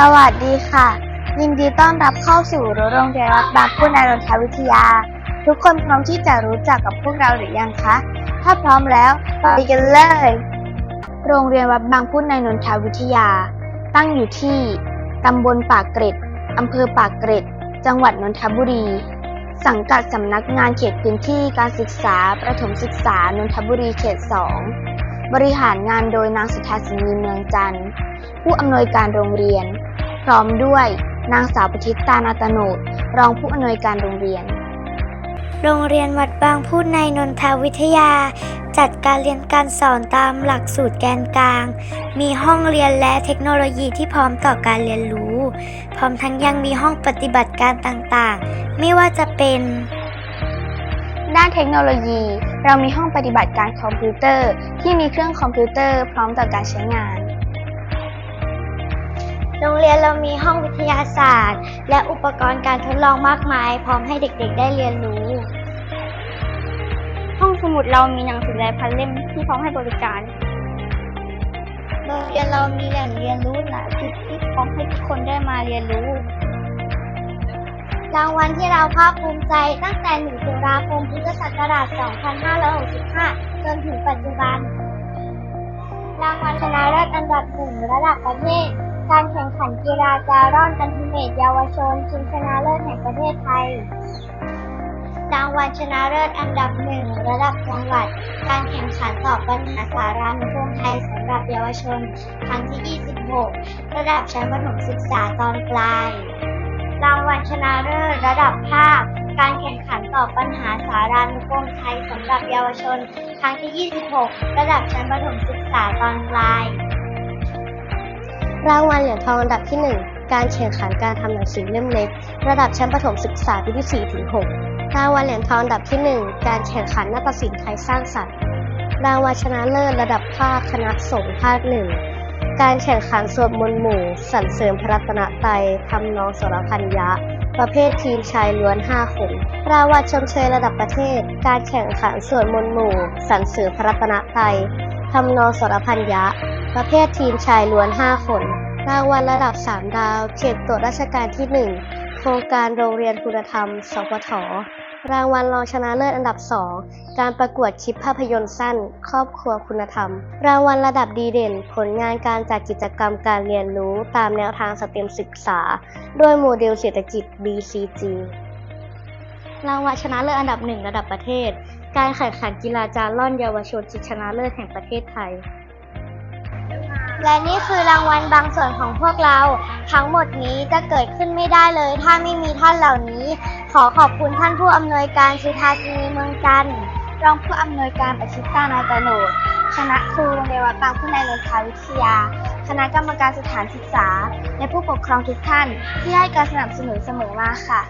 สวัสดีค่ะ ยินดีต้อนรับเข้าสู่โรงเรียนวัดบางพุนานนทวิทยา ทุกคนพร้อมที่จะรู้จักกับพวกเราหรือยังคะ ถ้าพร้อมแล้วไปกันเลย โรงเรียนวัดบางพุนในนนทวิทยา ตั้งอยู่ที่ตำบลปากเกร็ดอำเภอปากเกร็ด จังหวัดนนทบุรี สังกัดสำนักงานเขตพื้นที่การศึกษา ประถมศึกษานนทบุรีเขต 2 บริหารงานโดยนางสุธาสินีเมืองจันทร์ผู้อำนวยการโรงเรียน พร้อมด้วย นางสาวปทิตานาตโนดรองผู้อำนวยการโรงเรียน โรงเรียนวัดบางพูดในนนทวิทยา จัดการเรียนการสอนตามหลักสูตรแกนกลาง มีห้องเรียนและเทคโนโลยีที่พร้อมต่อการเรียนรู้ พร้อมทั้งยังมีห้องปฏิบัติการต่างๆ ไม่ว่าจะเป็น ด้านเทคโนโลยี เรามีห้องปฏิบัติการคอมพิวเตอร์ ที่มีเครื่องคอมพิวเตอร์พร้อมต่อการใช้งาน โรงเรียนเรามีห้องวิทยาศาสตร์ และอุปกรณ์การทดลองมากมาย พร้อมให้เด็กๆ ได้เรียนรู้ ห้องสมุดเรามีหนังสือและพันเล่มที่พร้อมให้บริการ โรงเรียนเรามีแหล่งเรียนรู้หลายจุดที่พร้อมให้ทุกคนได้มาเรียนรู้ รางวัลที่เราภาคภูมิใจตั้งแต่1ตุลาคมพุทธศักราช 2565 จนถึงปัจจุบัน รางวัลชนะเลิศอันดับหนึ่งระดับประเทศ การแข่งขันกีฬาจาร่อนอันติเมตเยาวชนชิงชนะเลิศแห่งประเทศไทย รางวัลชนะเลิศอันดับหนึ่งระดับจังหวัด การแข่งขันตอบปัญหาสารานุกรมไทยสำหรับเยาวชน ครั้งที่ 26 ระดับชั้นประถมศึกษาตอนปลาย รางวัลชนะเลิศระดับภาค การแข่งขันตอบปัญหาสารานุกรมไทยสำหรับเยาวชน ครั้งที่ 26 ระดับชั้นประถมศึกษาตอนปลาย รางวัลเหรียญทองอันดับที่ 1 การแข่งขันการทำหนังสือเล่มเล็ก ระดับชั้นประถมศึกษาปีที่4ถึง6รางวัลเหรียญทองอันดับที่ 1 การแข่งขันนาฏศิลป์ไทยสร้างสรรค์รางวัลชนะเลิศระดับภาคคณะสงฆ์ภาคหนึ่งการแข่งขันสวดมนต์หมู่สรรเสริมพระรัตนตรัยทำนองสรพันยะ ประเภททีมชายล้วน 5 คน รางวัลชมเชยระดับประเทศ การแข่งขันสวดมนต์หมู่สรรเสริมพระรัตนตรัยทำนองสรพันยะ ประเภททีมชายล้วน 5 คน รางวัลระดับ 3 ดาว เขตตรวจราชการที่ 1 โครงการโรงเรียนคุณธรรม สพท รางวัลรองชนะเลิศอันดับ 2 การประกวดคลิปภาพยนตร์สั้น ครอบครัวคุณธรรม รางวัลระดับดีเด่น ผลงานการจัดกิจกรรมการเรียนรู้ตามแนวทางสเต็มศึกษา ด้วยโมเดลเศรษฐกิจ BCG รางวัลชนะเลิศอันดับหนึ่งระดับประเทศ การแข่งขันกีฬาจาร่อนเยาวชนชิงชนะเลิศแห่งประเทศไทย และนี่คือรางวัลบางส่วนของพวกเรา ทั้งหมดนี้จะเกิดขึ้นไม่ได้เลย ถ้าไม่มีท่านเหล่านี้ ขอขอบคุณท่านผู้อำนวยการสุธาสินีเมืองจันทร์รองผู้อำนวยการประชิตานาตโนดคณะครูโรงเรียนวัดบางพุนในนนทวิทยา คณะกรรมการสถานศึกษา และผู้ปกครองทุกท่านที่ให้การสนับสนุนเสมอมาค่ะ